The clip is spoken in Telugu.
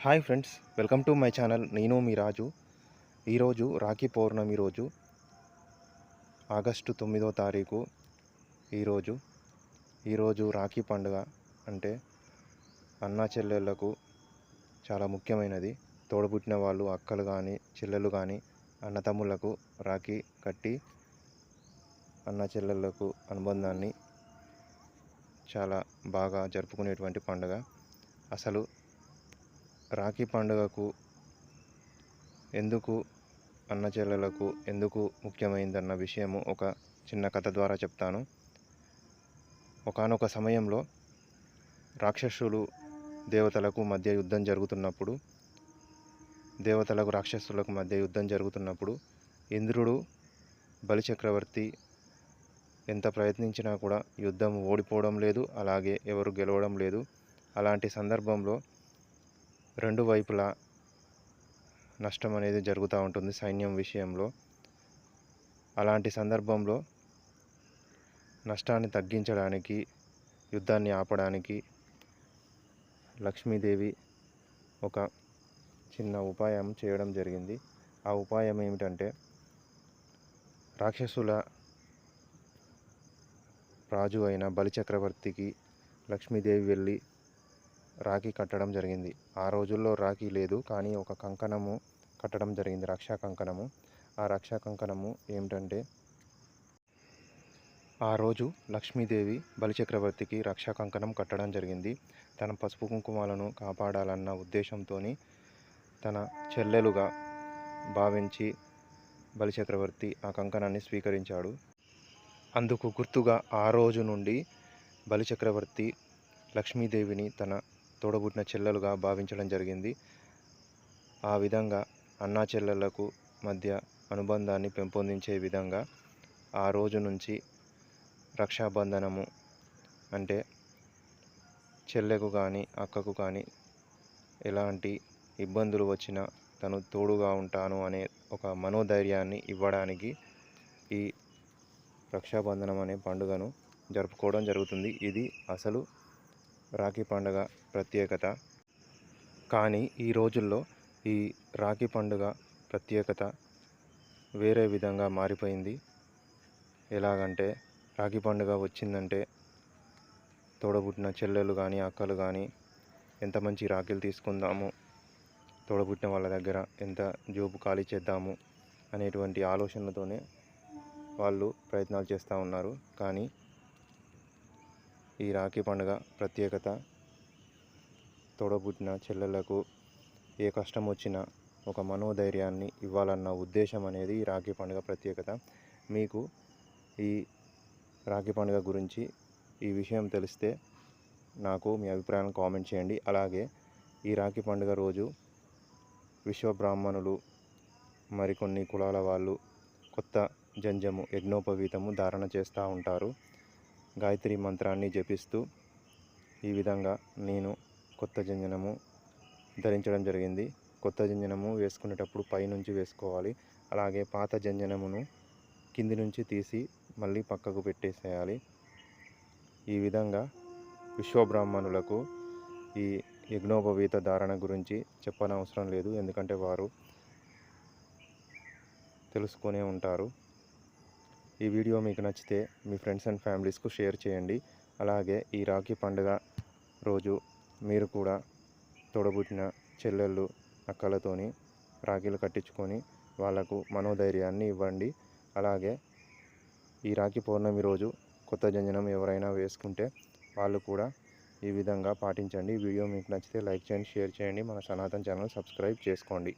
Hi friends welcome to my channel. నేను మీ రాజు. ఈరోజు రాఖీ పౌర్ణమి రోజు ఆగస్టు తొమ్మిదో తారీఖు ఈరోజు. ఈరోజు రాఖీ పండుగ అంటే అన్నా చెల్లెళ్ళకు చాలా ముఖ్యమైనది. తోడబుట్టిన వాళ్ళు అక్కలు కానీ చెల్లెలు కానీ అన్నతమ్ములకు రాఖీ కట్టి అన్న చెల్లెళ్ళకు అనుబంధాన్ని చాలా బాగా జరుపుకునేటువంటి పండుగ. అసలు రాఖీ పండుగకు ఎందుకు అన్న చెల్లెలకు ఎందుకు ముఖ్యమైందన్న విషయము ఒక చిన్న కథ ద్వారా చెప్తాను. ఒకానొక సమయంలో రాక్షసులు దేవతలకు మధ్య యుద్ధం జరుగుతున్నప్పుడు దేవతలకు రాక్షసులకు మధ్య యుద్ధం జరుగుతున్నప్పుడు ఇంద్రుడు బలిచక్రవర్తి ఎంత ప్రయత్నించినా కూడా యుద్ధం ఓడిపోవడం లేదు అలాగే ఎవరు గెలవడం లేదు. అలాంటి సందర్భంలో రెండు వైపులా నష్టం అనేది జరుగుతూ ఉంటుంది సైన్యం విషయంలో. అలాంటి సందర్భంలో నష్టాన్ని తగ్గించడానికి యుద్ధాన్ని ఆపడానికి లక్ష్మీదేవి ఒక చిన్న ఉపాయం చేయడం జరిగింది. ఆ ఉపాయం ఏమిటంటే రాక్షసుల రాజు అయిన బలిచక్రవర్తికి లక్ష్మీదేవి వెళ్ళి రాఖీ కట్టడం జరిగింది. ఆ రోజుల్లో రాఖీ లేదు కానీ ఒక కంకణము కట్టడం జరిగింది రక్షా కంకణము. ఆ రక్షా కంకణము ఏమిటంటే ఆ రోజు లక్ష్మీదేవి బలిచక్రవర్తికి రక్షా కంకణం కట్టడం జరిగింది. తన పసుపు కుంకుమాలను కాపాడాలన్న ఉద్దేశంతో తన చెల్లెలుగా భావించి బలిచక్రవర్తి ఆ కంకణాన్ని స్వీకరించాడు. అందుకు గుర్తుగా ఆ రోజు నుండి బలిచక్రవర్తి లక్ష్మీదేవిని తన తోడబుట్టిన చెల్లెలుగా భావించడం జరిగింది. ఆ విధంగా అన్నా చెల్లెళ్ళకు మధ్య అనుబంధాన్ని పెంపొందించే విధంగా ఆ రోజు నుంచి రక్షాబంధనము అంటే చెల్లెకు కానీ అక్కకు కానీ ఎలాంటి ఇబ్బందులు వచ్చినా తను తోడుగా ఉంటాను అనే ఒక మనోధైర్యాన్ని ఇవ్వడానికి ఈ రక్షాబంధనం అనే పండుగను జరుపుకోవడం జరుగుతుంది. ఇది అసలు రాఖీ పండుగ ప్రత్యేకత. కానీ ఈ రోజుల్లో ఈ రాఖీ పండుగ ప్రత్యేకత వేరే విధంగా మారిపోయింది. ఎలాగంటే రాఖీ పండుగ వచ్చిందంటే తోడబుట్టిన చెల్లెలు కానీ అక్కలు కానీ ఎంత మంచి రాఖీలు తీసుకుందాము తోడబుట్టిన వాళ్ళ దగ్గర ఎంత జోబు ఖాళీ చేద్దాము అనేటువంటి ఆలోచనలతోనే వాళ్ళు ప్రయత్నాలు చేస్తూ ఉన్నారు. కానీ ఈ రాఖీ పండుగ ప్రత్యేకత. తోడబుట్టిన చెల్లెలకు ఏ కష్టం వచ్చినా ఒక మనోధైర్యాన్ని ఇవ్వాలన్న ఉద్దేశం అనేది ఈ రాఖీ పండుగ ప్రత్యేకత. మీకు ఈ రాఖీ పండుగ గురించి ఈ విషయం తెలిస్తే నాకు మీ అభిప్రాయాలను కామెంట్ చేయండి. అలాగే ఈ రాఖీ పండుగ రోజు విశ్వబ్రాహ్మణులు మరికొన్ని కులాల వాళ్ళు కొత్త జంజము యజ్ఞోపవీతము ధారణ చేస్తూ ఉంటారు. గాయత్రి మంత్రాన్ని జపిస్తూ ఈ విధంగా నేను కొత్త జంజనము ధరించడం జరిగింది. కొత్త జంజనము వేసుకునేటప్పుడు పైనుంచి వేసుకోవాలి. అలాగే పాత జంజనమును కింది నుంచి తీసి మళ్ళీ పక్కకు పెట్టేసేయాలి. ఈ విధంగా విశ్వబ్రాహ్మణులకు ఈ యజ్ఞోపవీత ధారణ గురించి చెప్పనవసరం లేదు. ఎందుకంటే వారు తెలుసుకునే ఉంటారు. ఈ వీడియో మీకు నచ్చితే మీ ఫ్రెండ్స్ అండ్ ఫ్యామిలీస్కు షేర్ చేయండి. అలాగే ఈ రాఖీ పండుగ రోజు మీరు కూడా తోడబుట్టిన చెల్లెళ్ళు అక్కలతోని రాఖీలు కట్టించుకొని వాళ్ళకు మనోధైర్యాన్ని ఇవ్వండి. అలాగే ఈ రాఖీ పౌర్ణమి రోజు కొత్త జంజనం ఎవరైనా వేసుకుంటే వాళ్ళు కూడా ఈ విధంగా పాటించండి. వీడియో మీకు నచ్చితే లైక్ చేయండి షేర్ చేయండి. మన సనాతన్ ఛానల్ సబ్స్క్రైబ్ చేసుకోండి.